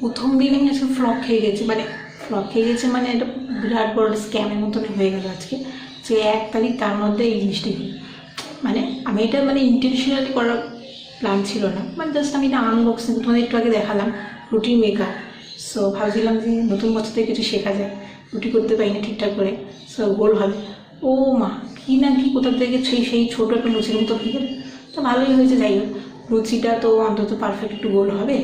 প্রথম দিন আমি আজকে ফ্লপ খেয়ে গেছি। মানে ফ্লপ খেয়ে গেছে মানে একটা বিরাট বড় স্ক্যামের মতনই হয়ে গেল আজকে। যে এক তারিখ তার মধ্যে এই জিনিসটি মানে আমি এটা মানে ইন্টেনশনালি করার প্ল্যান ছিল না। মানে জাস্ট আমি এটা আনবক্সিং তোমাদের একটু আগে দেখালাম রুটি মেকার সো ভাবছিলাম যে নতুন বছর থেকে কিছু শেখা যায় রুটি করতে পারি না ঠিকঠাক করে। সো গোল ভাবে ও মা, কী না কি কোথা থেকে সেই সেই ছোটো একটা লুচির মতো গেল। তো ভালোই হয়েছে, যাই হোক। লুচিটা তো অন্তত পারফেক্ট একটু গোল হবে।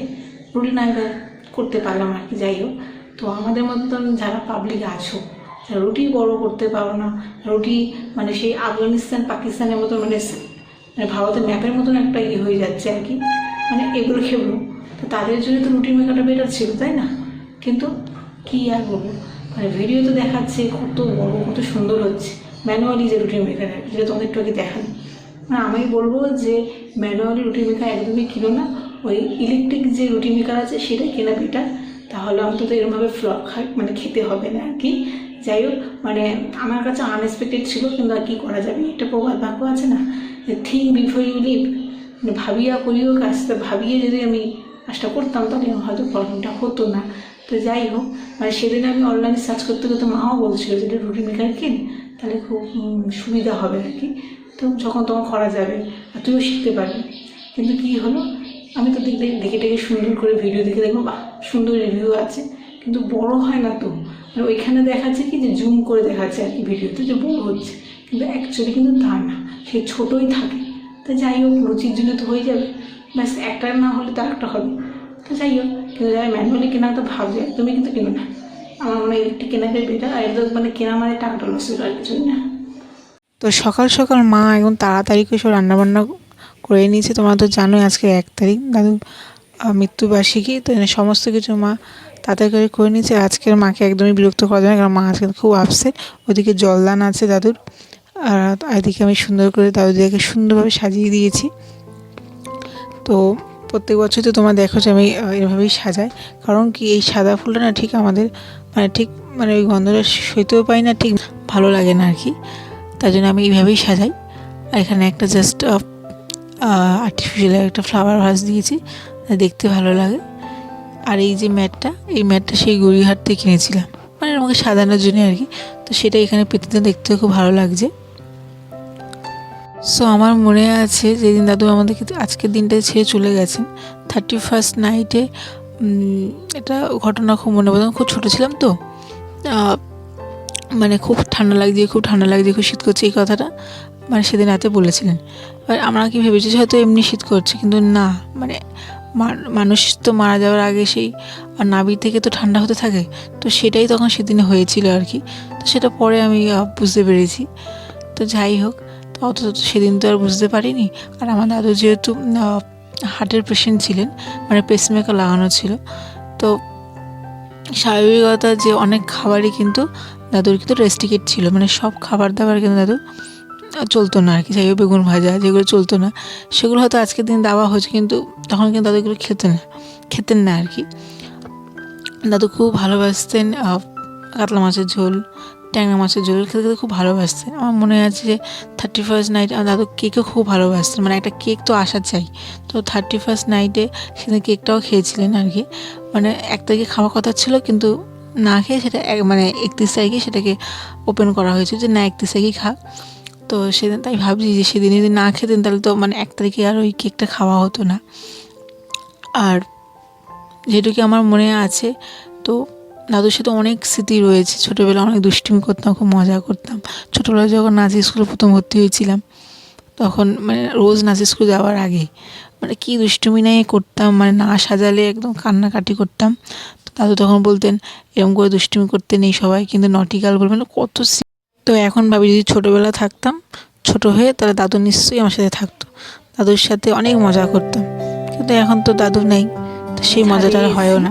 রুটি না এবার করতে পারলাম আর কি, যাই হোক। তো আমাদের মতন যারা পাবলিক আছো রুটি বড় করতে পারো না, রুটি মানে সেই আফগানিস্তান, পাকিস্তানের মতো মানে মানে ভারতের ম্যাপের মতন একটা ইয়ে হয়ে যাচ্ছে আর কি। মানে এগুলো খেলো তো তাদের জন্য তো রুটি মেকারটা বেটার ছিল, তাই না? কিন্তু কী আর বলব? মানে ভিডিও তো দেখাচ্ছে, কত বড়, কত সুন্দর হচ্ছে। ম্যানুয়ালি যে রুটি মেকার যেটা তোমাদের একটু আগে দেখানো মানে আমি বলব যে ম্যানুয়ালি রুটি মেকার একদমই কিনো না। ওই ইলেকট্রিক যে রুটি মেকার আছে, সেটা কেনা বেটার তাহলে অন্তত এরমভাবে ফ্লপ খায় মানে খেতে হবে না আর কি। যাই হোক মানে আমার কাছে আনএক্সপেক্টেড ছিল, কিন্তু আর কী করা যাবে? একটা প্রবাদ বাক্য আছে না, যে থিঙ্ক বিফোর ইউ লিভ মানে ভাবিয়া করিও কাজটা ভাবিয়ে যদি আমি কাজটা করতাম, তাহলে হয়তো প্রবলেমটা হতো না। তো যাই হোক মানে সেদিন আমি অনলাইনে সার্চ করতে করতে মাও বলছিল যে রুটি মেকার কিন? তাহলে খুব সুবিধা হবে আর কি। তো যখন তখন করা যাবে, আর তুইও শিখতে পারবি। কিন্তু কী হলো? আমি তো দেখলে দেখে দেখে সুন্দর করে ভিডিও দেখে দেখব বাহ, সুন্দর রিভিউ আছে। কিন্তু বড় হয় না তো। মানে ওইখানে দেখাচ্ছে কি যে জুম করে দেখাচ্ছে আর কি ভিডিওতে যে বড় হচ্ছে। কিন্তু অ্যাকচুয়ালি কিন্তু তা না। সে ছোটোই থাকে। তো যাই হোক রুচির জন্য তো হয়ে যাবে। ব্যাস, একটা না হলে তো একটা হবে। তো যাই হোক, কিন্তু যারা ম্যানুয়ালি কেনা তো ভাবছে একদমই কিন্তু কেনো না। আমার মনে হয় ইলেকট্রিক কেনাকে বেটার আর একদম মানে কেনা মানে টাকাটা লস আর কিছুই না। তো সকাল সকাল মা এখন তাড়াতাড়ি করে সব রান্নাবান্না করে নিয়েছে। তোমরা তো জানোই আজকে এক তারিখ। দাদু মৃত্যুবার্ষিকী, তো সমস্ত কিছু মা তাড়াতাড়ি করে করে নিয়েছে। আজকের মাকে একদমই বিরক্ত করা যায় না, কারণ মা আজকে খুব আপসেট ওদিকে জলদান আছে দাদুর। আর এদিকে আমি সুন্দর করে দাদুদিকে সুন্দরভাবে সাজিয়ে দিয়েছি। তো প্রত্যেক বছর তো তোমরা দেখো যে আমি এভাবেই সাজাই। কারণ কি, এই সাদা ফুলটা না ঠিক আমাদের মানে ঠিক মানে ওই গন্ধটা সইতেও পাই না, ঠিক ভালো লাগে না আর কি। তাই জন্য আমি এইভাবেই সাজাই। আর এখানে একটা জাস্ট আর্টিফিশিয়াল একটা ফ্লাওয়ার ভাস দিয়েছি দেখতে ভালো লাগে। আর এই যে ম্যাটটা, এই ম্যাটটা সেই গড়িহাট থেকে কিনেছিলাম মানে আমাকে সাজানোর জন্য আর কি। তো সেটা এখানে পেতে দেখতে খুব ভালো লাগছে। সো আমার মনে আছে, যেদিন দাদু আমাদেরকে আজকের দিনটা ছেড়ে চলে গেছেন থার্টি ফার্স্ট নাইটে এটা ঘটনা খুব মনে পড়ে। খুব ছোটো ছিলাম তো। মানে খুব ঠান্ডা লাগছে, খুব ঠান্ডা লাগছে, খুব শীত করছে এই কথাটা। মানে সেদিন রাতে বলেছিলেন, এবার আমরা কি ভেবেছি হয়তো এমনি শীত করছে? কিন্তু না মানে মানুষ তো মারা যাওয়ার আগে সেই, আর নাভি থেকে তো ঠান্ডা হতে থাকে, তো সেটাই তখন সেদিনে হয়েছিল আর কি। তো সেটা পরে আমি বুঝতে পেরেছি। তো যাই হোক, তো অত সেদিন তো আর বুঝতে পারিনি। আর আমার দাদু যেহেতু হার্টের পেশেন্ট ছিলেন মানে পেসমেকার লাগানো ছিল, তো স্বাভাবিকতা যে অনেক খাবারই কিন্তু দাদুর কিন্তু রেস্টিকেট ছিল মানে সব খাবার দাবার কিন্তু দাদু চলতো না আর কি। যাই বেগুন ভাজা যেগুলো চলতো না, সেগুলো হয়তো আজকের দিন দেওয়া হয়েছে, কিন্তু তখন কিন্তু দাদু এগুলো খেতেন না খেতেন না আর কি। দাদু খুব ভালোবাসতেন কাতলা মাছের ঝোল, ট্যাংরা মাছের ঝোল খেতে খেতে খুব ভালোবাসতেন। আমার মনে আছে যে থার্টি ফার্স্ট নাইট আমার দাদু কেকও খুব ভালোবাসতেন মানে একটা কেক তো আসা চাই। তো থার্টি ফার্স্ট নাইটে সেদিন কেকটাও খেয়েছিলেন আর কি। মানে এক তারিখে খাওয়ার কথা ছিল, কিন্তু না খেয়ে সেটা মানে একত্রিশ তারিখে সেটাকে ওপেন করা হয়েছে যে না একত্রিশ তারিখেই খা। তো সেদিন, তাই ভাবছি যে সেদিন যদি না খেতেন, তাহলে তো মানে এক তারিখে আর ওই কেকটা খাওয়া হতো না। আর যেটুকু আমার মনে আছে, তো দাদুর সাথে অনেক স্মৃতি রয়েছে। ছোটোবেলায় অনেক দুষ্টিমি করতাম, খুব মজা করতাম। ছোটোবেলায় যখন নাচের স্কুলে প্রথম ভর্তি হয়েছিলাম, তখন মানে রোজ নাচের স্কুল যাওয়ার আগে মানে কী দুষ্টুমি নাই করতাম মানে না সাজালে একদম কান্নাকাটি করতাম। তো দাদু তখন বলতেন এরকম করে দুষ্টুমি করতে নেই সবাই, কিন্তু নটিকাল বলবেন, কত। তো এখন ভাবি যদি ছোটোবেলা থাকতাম ছোট হয়ে তাহলে দাদু নিশ্চয়ই আমার সাথে থাকতো। দাদুর সাথে অনেক মজা করতাম। কিন্তু এখন তো দাদু নেই তো সেই মজাটা আর হয়ও না।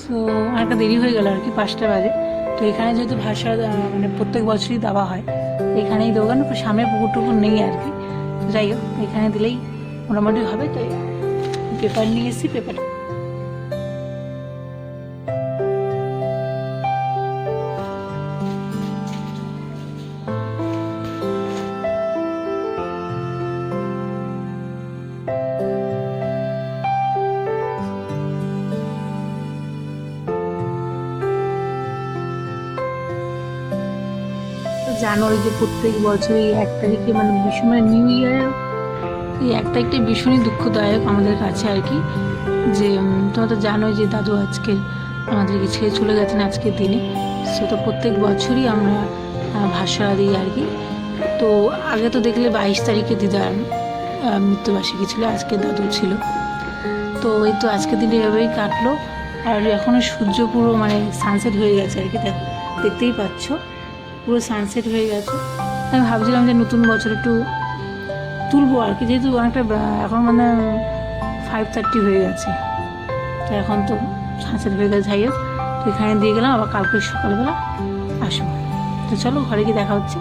সো একটা দেরি হয়ে গেল আর কি পাঁচটা বাজে। তো এখানে যেহেতু ভাষা মানে প্রত্যেক বছরই দেওয়া হয় এখানেই দোকান সামনে পুকুর টুকুর নেই আর কি। যাই হোক এখানে দিলেই মোটামুটি হবে। তো পেপার নিয়ে এসেছি পেপার জানুয়ারি যে প্রত্যেক বছর এই এক তারিখে মানে ভীষণ নিউ ইয়ার এই এক তারিখটা ভীষণই দুঃখদায়ক আমাদের কাছে আর কি, যে তোমরা তো জানোই যে দাদু আজকে আমাদেরকে ছেড়ে চলে গেছেন আজকের দিনে সেটা প্রত্যেক বছরই আমরা ভাষা দিই আর কি, তো আগে তো দেখলে বাইশ তারিখে দিদার মৃত্যুবার্ষিকী ছিল, আজকে দাদু ছিল, তো এই তো আজকের দিনটা এভাবেই কাটলো, আর এখনও সূর্য পুরো মানে সানসেট হয়ে গেছে আর কি, দেখ- দেখতেই পাচ্ছ। পুরো সানসেট হয়ে গেছে। আমি ভাবছিলাম যে নতুন বছর একটু তুলবো আর কি, যেহেতু অনেকটা, এখন মানে ফাইভ থার্টি হয়ে গেছে। তো এখন তো সানসেট হয়ে গেছে যাই হোক তো এখানে দিয়ে গেলাম, আবার কালকে সকালবেলা আসব। তো চলো, ঘরে গিয়ে দেখা হচ্ছে।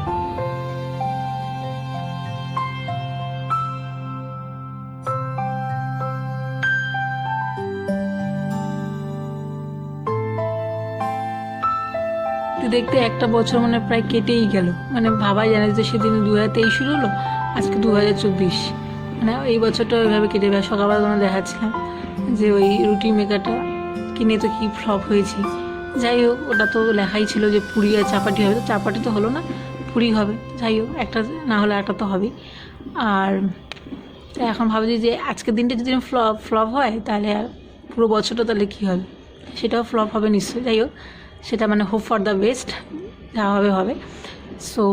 দেখতে দেখতে একটা বছর মানে প্রায় কেটেই গেল। মানে ভাবাই জানে যে সেদিন দু হাজার তেইশ শুরু হলো, আজকে দু হাজার চব্বিশ। মানে এই বছরটা ওইভাবে কেটে গেল সকালবেলা তোমার দেখাচ্ছিলাম যে ওই রুটি মেকারটা কিনে তো কী ফ্লপ হয়েছে। যাই হোক, ওটা তো লেখাই ছিল যে পুরি আর চাপাটি হবে। তো চাপাটি তো হলো না, পুরি হবে। যাই হোক, একটা না হলে একটা তো হবেই। আর এখন ভাবছি যে আজকের দিনটা যদি ফ্লপ ফ্লপ হয়, তাহলে আর পুরো বছরটা তাহলে কী হবে? সেটাও ফ্লপ হবে নিশ্চয়ই। যাই হোক সেটা মানে হোপ ফর দ্য বেস্ট যা হবে। হবে সো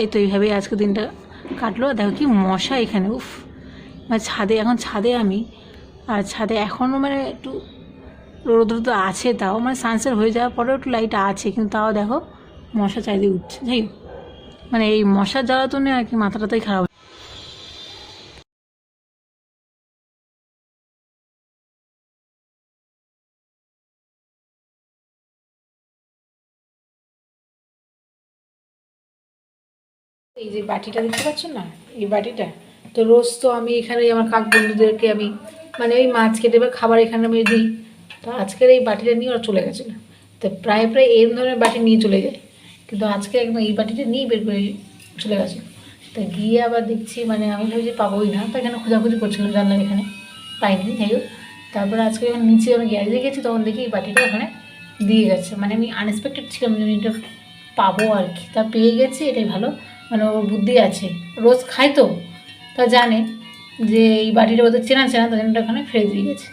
এই তো এইভাবেই আজকের দিনটা কাটলো। আর দেখো কি মশা এখানে, উফ। মানে ছাদে, এখন ছাদে আমি, আর ছাদে এখনও মানে একটু রোদ তো আছে তাও মানে সানসেট হয়ে যাওয়ার পরেও একটু লাইট আছে, কিন্তু তাও দেখো মশা চারিদিকে উঠছে। যাই মানে এই মশার জ্বালাতনে আর কি মাথাটাতেই খারাপ এই যে বাটিটা দেখতে পাচ্ছ না? এই বাটিটা? তো রোজ তো আমি এখানে আমার কাক বন্ধুদেরকে আমি মানে ওই মাছ কেটে বা খাবার এখানে আমি দিই। তো আজকের এই বাটিটা নিয়ে ওরা চলে গেছিল। তো প্রায় প্রায় এই ধরনের বাটি নিয়ে চলে যায়। কিন্তু আজকে একদম এই বাটিটা নিয়ে বের করে চলে গেছিল তা গিয়ে আবার দেখছি মানে আমি ভেবেছি পাবোই না। তো এখানে খোঁজাখুঁজি করছিলাম, জানলাম এখানে পাইনি, যাই হোক। তারপরে আজকে যখন নিচে যখন গ্যারেজে গেছি, তখন দেখি এই বাটিটা ওখানে দিয়ে গেছে। মানে আমি আনএক্সপেক্টেড ছিলাম যে আমি এটা পাবো আর কি। তা পেয়ে গেছি, এটাই ভালো। মানে ওর বুদ্ধি আছে। রোজ খায় তো, তা জানে যে এই বাটিটা ওদের চেনা চেনা, তার জন্য ওখানে ফেলে দিয়ে গেছে।